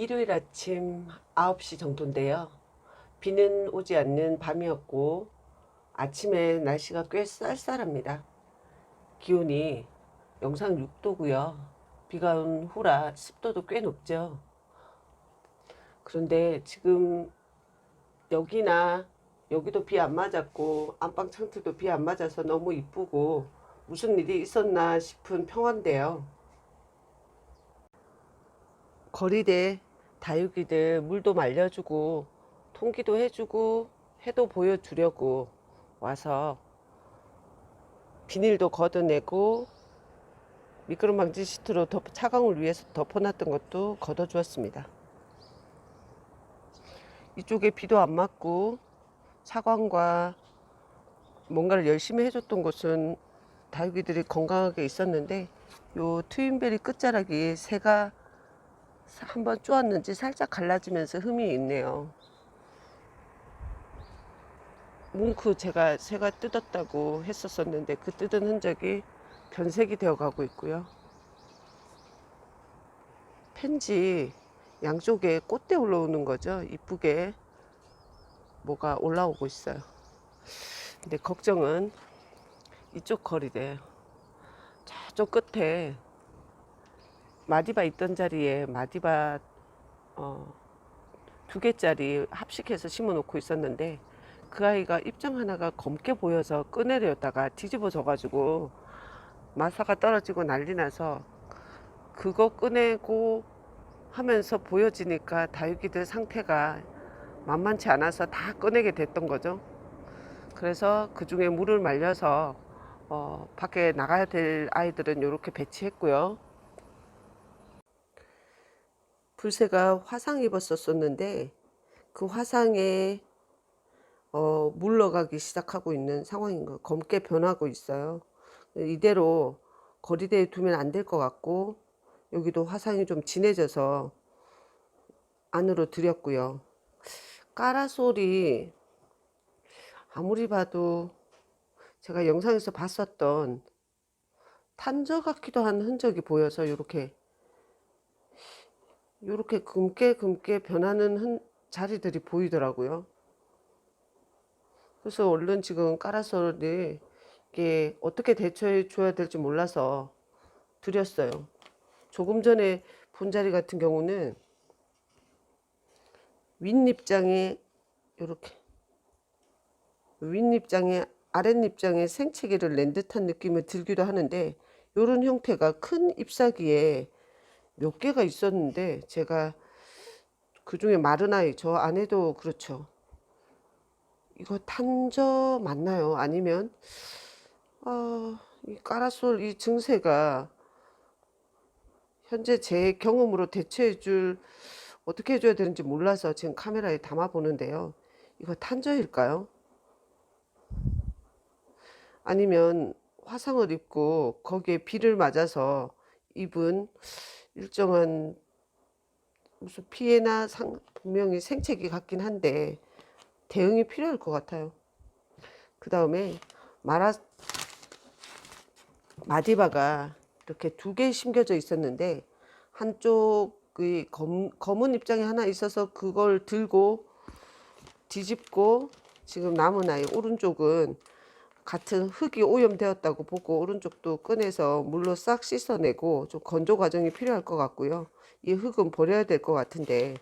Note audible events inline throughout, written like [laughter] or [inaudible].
일요일 아침 9시 정도인데요. 비는 오지 않는 밤이었고, 아침에 날씨가 꽤 쌀쌀합니다. 기온이 영상 6도고요. 비가 온 후라 습도도 꽤 높죠. 그런데 지금 여기나 여기도 비 안 맞았고, 안방 창틀도 비 안 맞아서 너무 이쁘고, 무슨 일이 있었나 싶은 평화인데요. 거리대 다육이들 물도 말려주고 통기도 해주고 해도 보여주려고 와서 비닐도 걷어내고 미끄럼 방지 시트로 덮, 차광을 위해서 덮어놨던 것도 걷어주었습니다. 이쪽에 비도 안 맞고 차광과 뭔가를 열심히 해줬던 곳은 다육이들이 건강하게 있었는데 요 트윈베리 끝자락이 새가 한번 쪼았는지 살짝 갈라지면서 흠이 있네요. 뭉크 제가 새가 뜯었다고 했었었는데 그 뜯은 흔적이 변색이 되어 가고 있고요. 펜지 양쪽에 꽃대 올라오는 거죠. 이쁘게 뭐가 올라오고 있어요. 근데 걱정은 이쪽 거리대요. 저쪽 끝에 마디바 있던 자리에 마디바 어, 두 개짜리 합식해서 심어 놓고 있었는데 그 아이가 입장 하나가 검게 보여서 꺼내려다가 뒤집어져 가지고 마사가 떨어지고 난리 나서 그거 꺼내고 하면서 보여지니까 다육이들 상태가 만만치 않아서 다 꺼내게 됐던 거죠. 그래서 그 중에 물을 말려서 어, 밖에 나가야 될 아이들은 이렇게 배치했고요. 불새가 화상 입었었었는데 그 화상에 어, 물러가기 시작하고 있는 상황인 거 검게 변하고 있어요. 이대로 거리대에 두면 안 될 것 같고 여기도 화상이 좀 진해져서 안으로 들였고요. 까라솔이 아무리 봐도 제가 영상에서 봤었던 탄저 같기도 한 흔적이 보여서 이렇게 이렇게 금게 금게 변하는 흔, 자리들이 보이더라고요. 그래서 얼른 지금 까라솔이 이게 어떻게 대처해 줘야 될지 몰라서 드렸어요. 조금 전에 본 자리 같은 경우는 윗입장에 이렇게 윗입장에 아랫입장에 생채기를 낸 듯한 느낌을 들기도 하는데 이런 형태가 큰 잎사귀에 몇 개가 있었는데 제가 그 중에 마른 아이 저 안에도 그렇죠. 이거 탄저 맞나요? 아니면 아, 이 까라솔 이 증세가 현재 제 경험으로 대처해 줄 어떻게 해줘야 되는지 몰라서 지금 카메라에 담아 보는데요. 이거 탄저일까요? 아니면 화상을 입고 거기에 비를 맞아서 입은 일정한 무슨 피해나 상, 분명히 생채기 같긴 한데 대응이 필요할 것 같아요. 그 다음에 마라 마디바가 이렇게 두 개 심겨져 있었는데 한쪽의 검, 검은 입장이 하나 있어서 그걸 들고 뒤집고 지금 남은 아이 오른쪽은 같은 흙이 오염되었다고 보고 오른쪽도 꺼내서 물로 싹 씻어내고 좀 건조 과정이 필요할 것 같고요. 이 흙은 버려야 될 것 같은데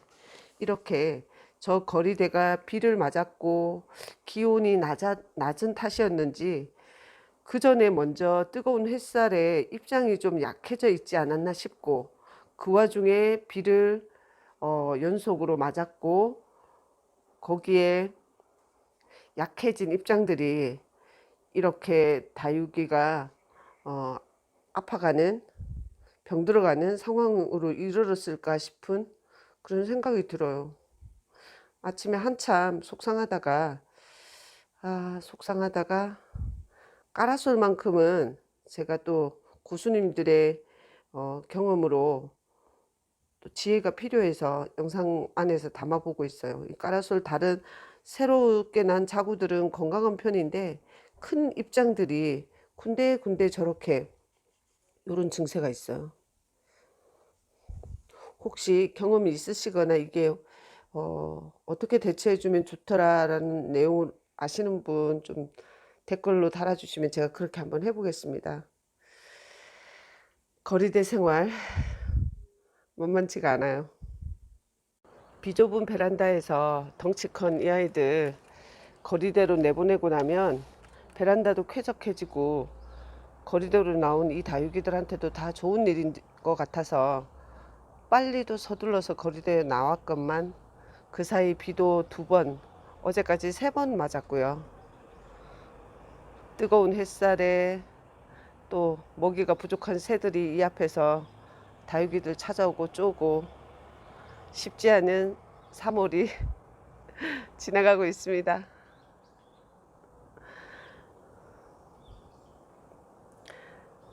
이렇게 저 거리대가 비를 맞았고 기온이 낮아, 낮은 탓이었는지 그 전에 먼저 뜨거운 햇살에 입장이 좀 약해져 있지 않았나 싶고 그 와중에 비를 어, 연속으로 맞았고 거기에 약해진 입장들이 이렇게 다육이가 어, 아파가는 병들어가는 상황으로 이르렀을까 싶은 그런 생각이 들어요. 아침에 한참 속상하다가 아 속상하다가 까라솔만큼은 제가 또 고수님들의 어, 경험으로 또 지혜가 필요해서 영상 안에서 담아보고 있어요. 이 까라솔 다른 새롭게 난 자구들은 건강한 편인데 큰 입장들이 군데군데 저렇게 이런 증세가 있어요. 혹시 경험이 있으시거나 이게 어, 어떻게 대처해주면 좋더라라는 내용을 아시는 분 좀 댓글로 달아주시면 제가 그렇게 한번 해보겠습니다. 거리대 생활 만만치가 않아요. 비좁은 베란다에서 덩치 큰 이 아이들 거리대로 내보내고 나면 베란다도 쾌적해지고 거리대로 나온 이 다육이들한테도 다 좋은 일인 것 같아서 빨리도 서둘러서 거리대에 나왔건만 그 사이 비도 두 번, 어제까지 세 번 맞았고요. 뜨거운 햇살에 또 먹이가 부족한 새들이 이 앞에서 다육이들 찾아오고 쪼고 쉽지 않은 3월이 [laughs] 지나가고 있습니다.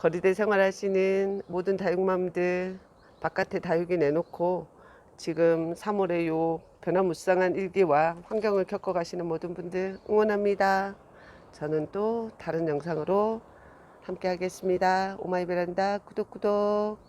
거리대 생활하시는 모든 다육맘들 바깥에 다육이 내놓고 지금 3월의 요 변화무쌍한 일기와 환경을 겪어 가시는 모든 분들 응원합니다. 저는 또 다른 영상으로 함께 하겠습니다. 오마이 베란다 구독 구독